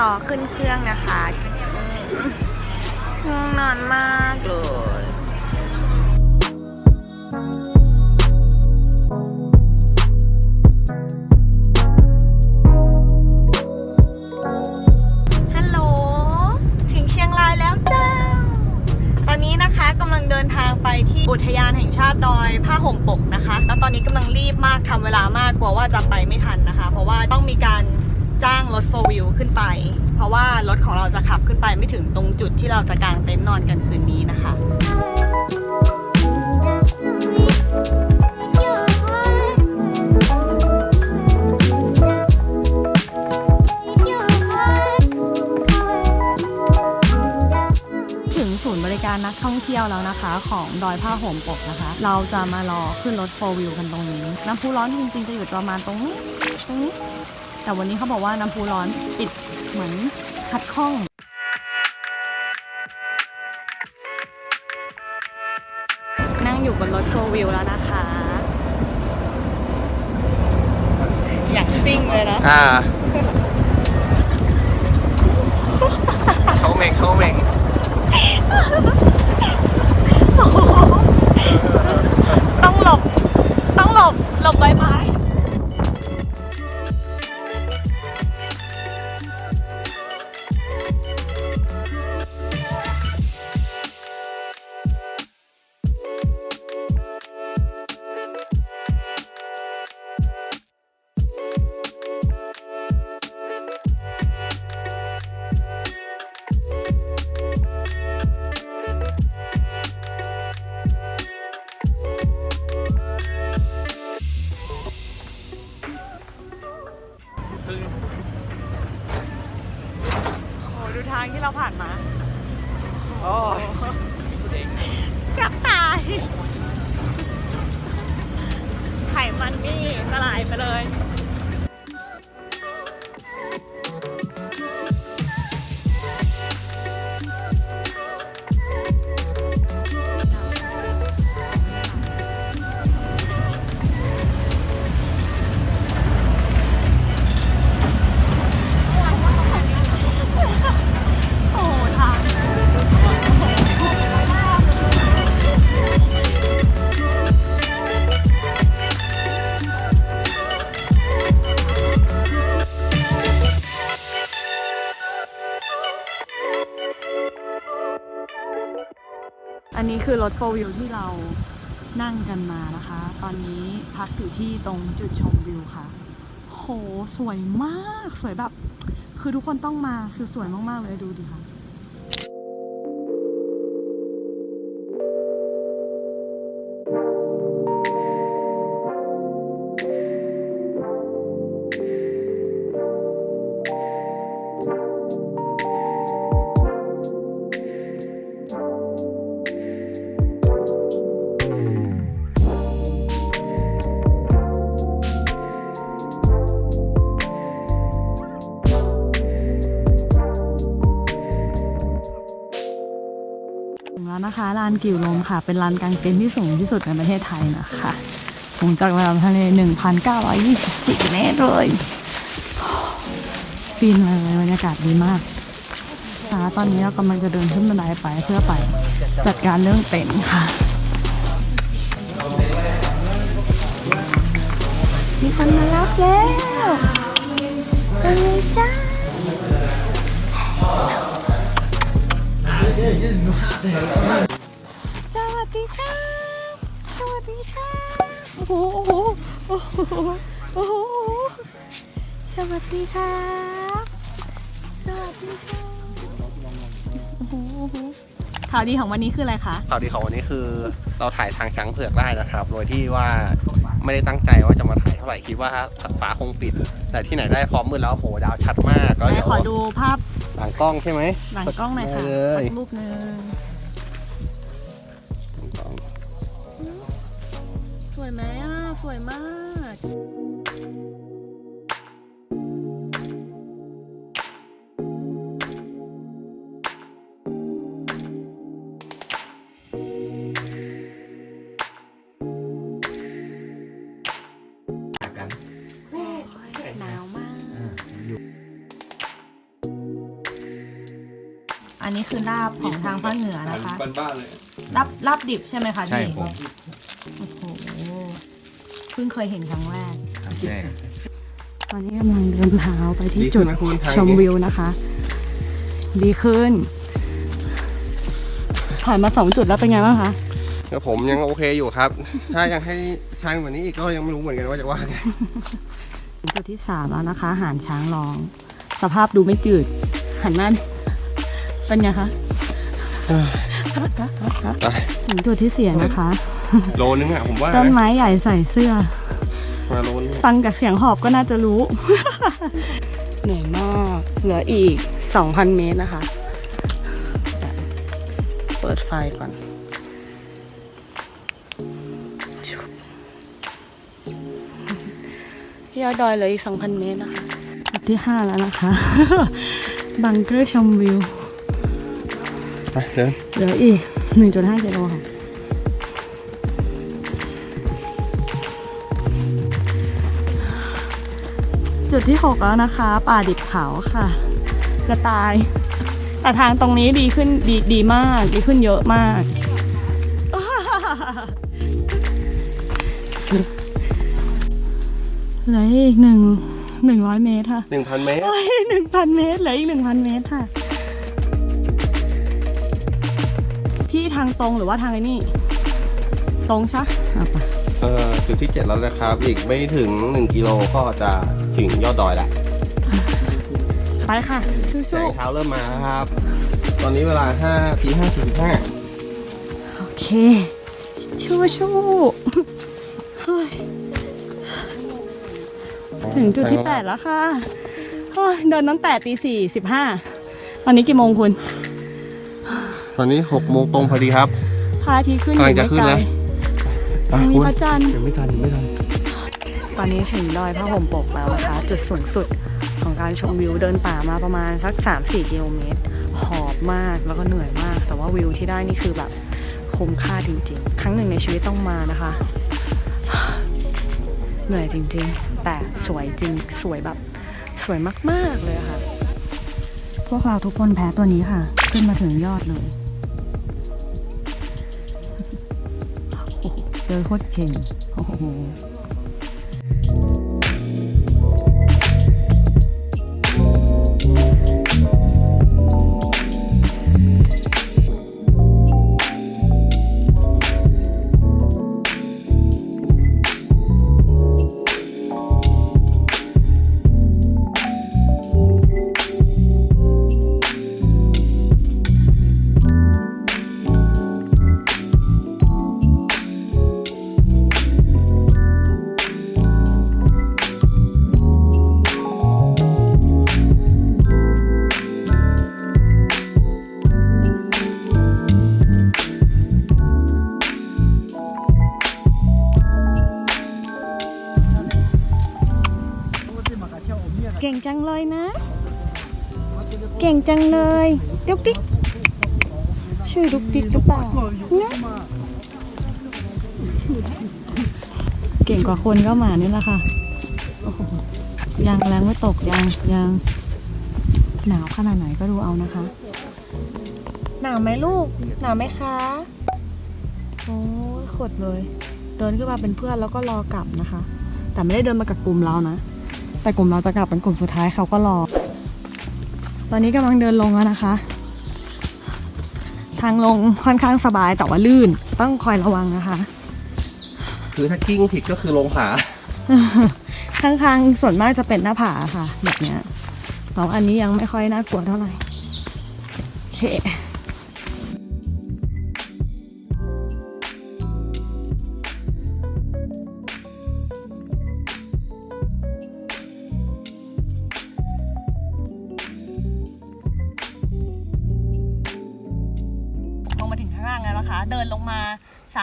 รอขึ้นเครื่องนะคะง่วงนอนมากเลยฮัลโหลถึงเชียงรายแล้วจ้า ตอนนี้นะคะกำลังเดินทางไปที่อุทยานแห่งชาติดอยผ้าห่มปกนะคะ แล้วตอนนี้กำลังรีบมากทำเวลามากกลัวว่าจะไปไม่ทันนะคะ เพราะว่าต้องมีการ จ้างรถโฟวิวขึ้นไป เพราะว่ารถของเราจะขับขึ้นไปไม่ถึงตรงจุดที่เราจะกางเต็นท์นอนกันคืนนี้นะคะถึงศูนย์บริการนักท่องเที่ยวแล้วนะคะ ของดอยผ้าห่มปกนะคะ เราจะมารอขึ้นรถโฟวิวกันตรงนี้ น้ำพุร้อนจริงๆจะอยู่ประมาณตรงนี้ ตรงนี้ แต่วันนี้เขาบอกว่าน้ำพุร้อนปิดเหมือนคัดข้องนั่งอยู่บนรถโชวิวแล้วนะคะ อยากซิ่งเลยนะอ่า อันนี้คือรถโฟวิวที่เรานั่งกันมานะคะ ตอนนี้พักอยู่ที่ตรงจุดชมวิวค่ะ โห สวยมาก สวยแบบ คือทุกคนต้องมา คือสวยมาก ๆ เลยดูดิค่ะานกิ่วลมค่ะ เป็นลานกลางเต็นท์ที่สูงที่สุดในประเทศไทยนะคะสูงจากระดับทะเล 1,924 เมตรเลยฟินเลยบรรยากาศดีมากค่ะตอนนี้เรากำลังจะเดินขึ้นบันไดไปเพื่อไปจัดการเรื่องเต็นท์ค่ะมีคนมารับแล้วไปเลยจ้า วัสดีค่ะสวัสดีค่ะโอ้โห โอ้โห โอ้โห สวัสดีค่ะสวัสดีค่ะโอ้โหโอ้โหข่าวดีของวันนี้คืออะไรคะ ข่าวดีของวันนี้คือเราถ่ายทางช้างเผือกได้นะครับ โดยที่ว่าไม่ได้ตั้งใจว่าจะมาถ่ายเท่าไหร่คิดว่าฟ้าคงปิด แต่ที่ไหนได้พร้อมมืดแล้วโอ้โหดาวชัดมากก็ไหนเดี๋ยวขอดูภาพหลังกล้องใช่ไหมหลังกล้องหน่อยค่ะได้เลยสักรูปหนึ่ง วยไหมอะ สวยมากกันหนาวมากอ่าอยู่อันนี้คือลาบของทางภาคเหนือนะคะ บ้านๆเลย ลาบลาบดิบใช่ไหมคะใช่พี่ ผมโอ้โหเพิ่งเคยเห็นครั้งแรกใช่ตอนนี้กำลังเดินเท้าไปที่ดีขึ้จุนดนะคุณทางชมนี้วิวนะคะ ดีขึ้น ผ่านมาสองจุดแล้วเป็นไงบ้างคะ ก็ผมยังโอเคอยู่ครับ ถ้ายังให้ชันกว่านี้อีกก็ยังไม่รู้เหมือนกันว่าจะว่าไงจุดที่สามแล้วนะคะ หานช้างร้อง สภาพดูไม่จืด หันหน้าดิเป็นไงคะ ไปถึงจุดที่เสียนะคะ โลนึงอะผมว่าต้นไม้ใหญ่ใส่เสื้อ มาโลนึงฟังจากเสียงหอบก็น่าจะรู้ เหนื่อยมาก เหลืออีก 2,000 เมตรนะคะ เปิดไฟก่อนยอดดอยเหลืออีก 2,000 เมตรนะคะจุดที่ 5 แล้วนะคะ บังเกอร์ชมวิว ไปเดินเหลืออีก 1.5กิโลค่ะ จุดที่ 6 แล้วนะคะ ป่าดิบเขาค่ะกระต่าย แต่ทางตรงนี้ดีขึ้นดีดีมาก ดีขึ้นเยอะมาก เหลืออีกหนึ่งหนึ่งร้อยเมตรค่ะหนึ่งพันเมตร โอ้ยหนึ่งพันเมตรเหลืออีกหนึ่งพันเมตรค่ะ พี่ทางตรงหรือว่าทางไอ้นี่ ตรงใช่เอาไป เอ่อจุดที่เจ็ดแล้วนะครับ อีกไม่ถึงหนึ่งกิโลก็จะ ถึงยอดดอยละไปค่ะแสสู้งเช้าเริ่มมาแล้วครับ ตอนนี้เวลาห้าทีห้าสิบห้าๆโอเคชู้ชู้เฮ้ยถึงจุดที่แปดแล้วค่ะเฮ้ยเดินตั้งแต่ตีสี่สิบห้าตอนนี้กี่โมงคุณตอนนี้หกโมงตรงพอดีครับ พระอาทิตย์ขึ้นอกำลังยู่จะไม่ขึ้นไกลแล้วตรงนี้พระจันทร์ยังไม่ทันยังไม่ทันต อนนี้ถึงดอยผ้าห่มปกแล้วนะคะ จุดสูงสุดของการชมวิวเดินป่ามาประมาณสัก 3-4 กิโลเมตร หอบมากแล้วก็เหนื่อยมาก แต่ว่าวิวที่ได้นี่คือแบบคุ้มค่าจริง ๆ ครั้งหนึ่งในชีวิตต้องมานะคะ เหนื่อยจริง ๆ แต่สวยจริง สวยแบบสวยมาก ๆ เลยะค่ะ พวกเราทุกคนแพ้ตัวนี้ค่ะ ขึ้นมาถึงยอดเลยเดินโคตรเก่งโอ้โห ก่งจังเลยดุกดิ๊กชื่อดุกดิกหรือเปล่านะเก่งกว่าคนก็หมานี่แหละค่ะยังแรงไม่ตกยังยังหนาวขนาดไหนก็ดูเอานะคะ หนาวไหมลูก หนาวไหมคะโอ้ขดเลย เดินขึ้นมาเป็นเพื่อนแล้วก็รอกลับนะคะ แต่ไม่ได้เดินมากับกลุ่มเรานะ แต่กลุ่มเราจะกลับเป็นกลุ่มสุดท้ายเขาก็รอ ตอนนี้กำลังเดินลงแล้วนะคะ ทางลงค่อนข้างสบายแต่ว่าลื่นต้องคอยระวังนะคะ คือถ้ากิ้งผิดก็คือลงผาข้างๆส่วนมากจะเป็นหน้าผาค่ะ แบบเนี้ยสองอันนี้ยังไม่ค่อยน่ากลัวเท่าไหร่โอเค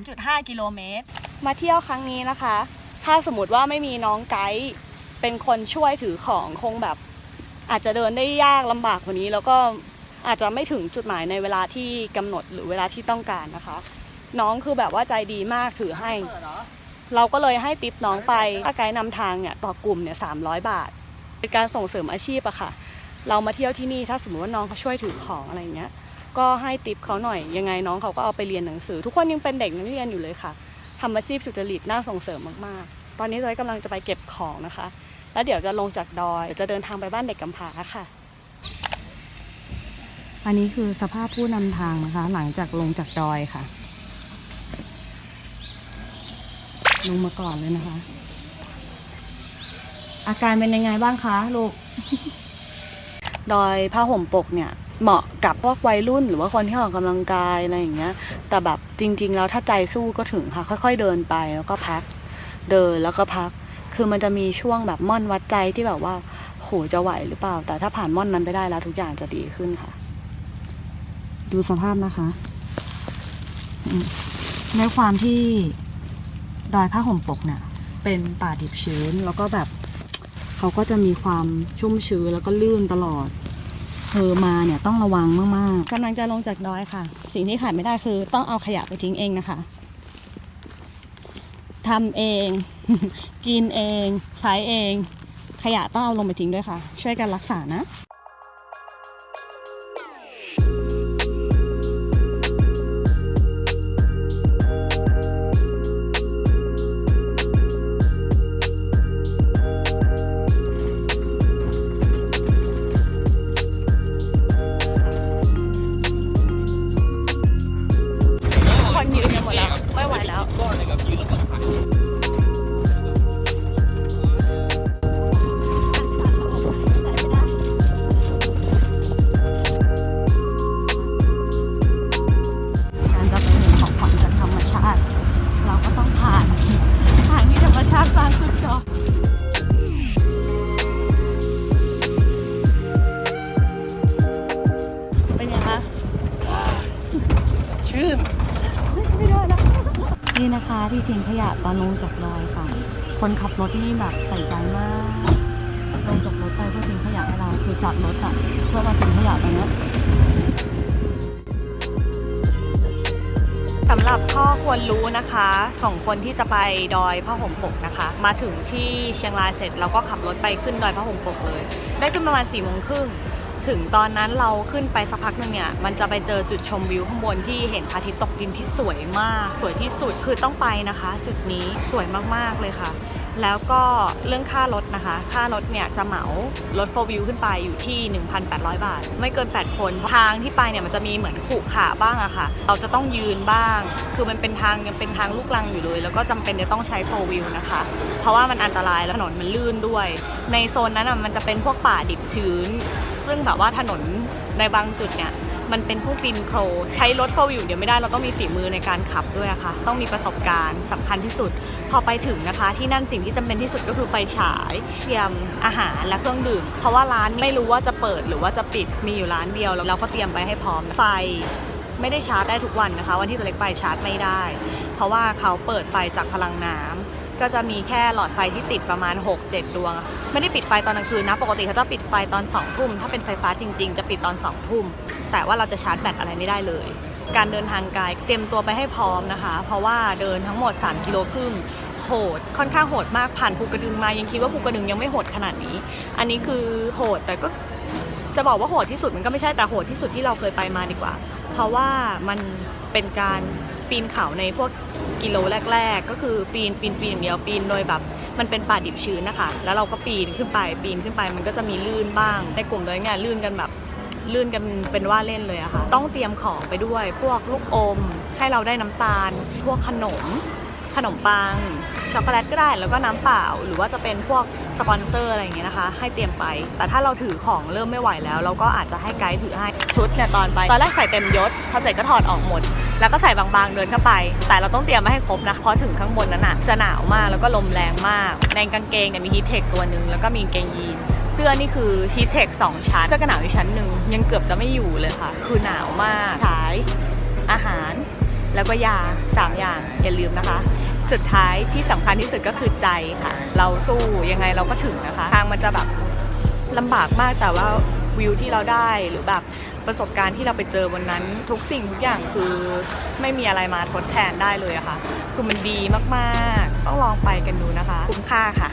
3.5 กิโลเมตร มาเที่ยวครั้งนี้นะคะ ถ้าสมมติว่าไม่มีน้องไกด์เป็นคนช่วยถือของคงแบบ อาจจะเดินได้ยากลำบากกว่านี้ แล้วก็อาจจะไม่ถึงจุดหมายในเวลาที่กำหนดหรือเวลาที่ต้องการนะคะ น้องคือแบบว่าใจดีมากถือให้ เราก็เลยให้ติปน้องไปถ้าไกด์นำทางเนี่ยต่อกลุ่มเนี่ยสามบาท เป็นการส่งเสริมอาชีพอะค่ะ เรามาเที่ยวที่นี่ถ้าสมมติว่าน้องเขาช่วยถือของอะไรอย่างเงี้ย ก็ให้ติปเขาหน่อยยังไงน้องเขาก็เอาไปเรียนหนังสือ ทุกคนยังเป็นเด็กนักเรียนอยู่เลยค่ะทำอาชีพสุจริตน่าส่งเสริมมากๆ ตอนนี้จอยกำลังจะไปเก็บของนะคะ แล้วเดี๋ยวจะลงจากดอยเดี๋ยวจะเดินทางไปบ้านเด็กกำพร้าค่ะ อันนี้คือสภาพผู้นำทางนะคะ หลังจากลงจากดอยค่ะ ลงมาก่อนเลยนะคะ อาการเป็นยังไงบ้างคะลูกดอยผ้าห่มปกเนี่ย เหมาะกับพวกวัยรุ่น หรือว่าคนที่ออกกำลังกายอะไรอย่างเงี้ย แต่แบบจริง ๆ แล้วถ้าใจสู้ก็ถึงค่ะ ค่อย ๆ เดินไปแล้วก็พัก เดินแล้วก็พัก คือมันจะมีช่วงแบบม่อนวัดใจที่แบบว่าโหจะไหวหรือเปล่า แต่ถ้าผ่านม่อนนั้นไปได้แล้วทุกอย่างจะดีขึ้นค่ะ ดูสภาพนะคะในความที่ดอยผ้าห่มปกเนี่ย เป็นป่าดิบชื้นแล้วก็แบบเขาก็จะมีความชุ่มชื้นแล้วก็ลื่นตลอด เธอมาเนี่ยต้องระวังมากๆกำลังจะลงจากดอยค่ะ สิ่งที่ขาดไม่ได้คือ ต้องเอาขยะไปทิ้งเองนะคะทำเอง กินเอง ใช้เอง ขยะต้องเอาลงไปทิ้งด้วยค่ะ ช่วยกันรักษานะ จอดรถอะเพื่อมาทิ้งขยะตรงนี้สำหรับข้อควรรู้นะคะของคนที่จะไปดอยพระห่มปกนะคะ มาถึงที่เชียงรายเสร็จเราก็ขับรถไปขึ้นดอยพระห่มปกเลย ได้ขึ้นประมาณ4ี่โมงครึ่งถึงตอนนั้นเราขึ้นไปสักพักหนึงเนี่ยมันจะไปเจอจุดชมวิวข้างบนที่เห็นพระอาทิตย์ตกดินที่สวยมาก สวยที่สุดคือต้องไปนะคะ จุดนี้สวยมากๆเลยค่ะ แล้วก็เรื่องค่ารถนะคะ ค่ารถเนี่ยจะเหมารถโฟวิวขึ้นไปอยู่ที่ 1,800 บาท ไม่เกิน 8 คน ทางที่ไปเนี่ยมันจะมีเหมือนขรุขระบ้างอะค่ะ เราจะต้องยืนบ้าง คือมันเป็นทางยังเป็นทางลูกลังอยู่เลย แล้วก็จำเป็นจะต้องใช้โฟวิวนะคะ เพราะว่ามันอันตรายแล้วถนนมันลื่นด้วย ในโซนนั้นอะมันจะเป็นพวกป่าดิบชื้น ซึ่งแบบว่าถนนในบางจุดเนี่ย มันเป็นพวกดินโครใช้รถโฟวิวเดี๋ยวไม่ได้เราต้องมีฝีมือในการขับด้วยะค่ะ ต้องมีประสบการณ์สำคัญที่สุด พอไปถึงนะคะ ที่นั่นสิ่งที่จำเป็นที่สุดก็คือไฟฉายเตรียมอาหารและเครื่องดื่ม เพราะว่าร้านไม่รู้ว่าจะเปิดหรือว่าจะปิดมีอยู่ร้านเดียวแล้วเราก็เตรียมไปให้พร้อมไฟไม่ได้ชาร์จได้ทุกวันนะคะ วันที่ตัวเล็กไปชาร์จไม่ได้ เพราะว่าเขาเปิดไฟจากพลังน้ำ ก็จะมีแค่หลอดไฟที่ติดประมาณ 6-7 ดวง ไม่ได้ปิดไฟตอนกลางคืนนะ ปกติเขาจะปิดไฟตอน2ทุ่มถ้าเป็นไฟฟ้าจริง ๆ จะปิดตอน2ทุ่มแต่ว่าเราจะชาร์จแบตอะไรไม่ได้เลย การเดินทางไกลเตรียมตัวไปให้พร้อมนะคะ เพราะว่าเดินทั้งหมด 3 กิโลครึ่งโหดค่อนข้างโหดมากผ่านภูกระดึงมายังคิดว่าภูกระดึงยังไม่โหดขนาดนี้ อันนี้คือโหดแต่ก็จะบอกว่าโหดที่สุดมันก็ไม่ใช่แต่โหดที่สุดที่เราเคยไปมาดีกว่า เพราะว่ามันเป็นการ ปีนเขาในพวกกิโลแรก ๆ ก็คือปีนปีนปีนอย่างเดียวปีนโดยแบบ มันเป็นป่าดิบชื้นนะคะ แล้วเราก็ปีนขึ้นไปปีนขึ้นไปมันก็จะมีลื่นบ้าง ในกลุ่มเลยเนี่ยลื่นกันแบบลื่นกันเป็นว่าเล่นเลยอะค่ะ ต้องเตรียมของไปด้วย พวกลูกอม ให้เราได้น้ำตาล พวกขนม ขนมปัง ช็อกโกแลตก็ได้ แล้วก็น้ำเปล่า หรือว่าจะเป็นพวกสปอนเซอร์อะไรอย่างเงี้ยนะคะ ให้เตรียมไป แต่ถ้าเราถือของเริ่มไม่ไหวแล้ว เราก็อาจจะให้ไกด์ถือให้ ชุดเนี่ยตอนไป ตอนแรกใส่เต็มยศ พอเสร็จก็ถอดออกหมด แล้วก็ใส่บางๆเดินเข้าไป แต่เราต้องเตรียมมาให้ครบนะเพราะถึงข้างบนนั้นอะจะหนาวมากแล้วก็ลมแรงมาก ในกางเกงเนี่ยมีฮีทเทคตัวหนึ่งแล้วก็มีกางเกงยีนเสื้อนี่คือฮีทเทคสองชั้นเสื้อกันหนาวอีกชั้นหนึ่งยังเกือบจะไม่อยู่เลยค่ะ คือหนาวมากขายอาหาร แล้วก็ยา 3 อย่างอย่าลืมนะคะ สุดท้ายที่สำคัญที่สุดก็คือใจค่ะ เราสู้ยังไงเราก็ถึงนะคะ ทางมันจะแบบลำบากมากแต่ว่าวิวที่เราได้หรือแบบ ประสบการณ์ที่เราไปเจอวันนั้น ทุกสิ่งทุกอย่างคือไม่มีอะไรมาทดแทนได้เลยอะค่ะ คือมันดีมากๆ ต้องลองไปกันดูนะคะ คุ้มค่าค่ะ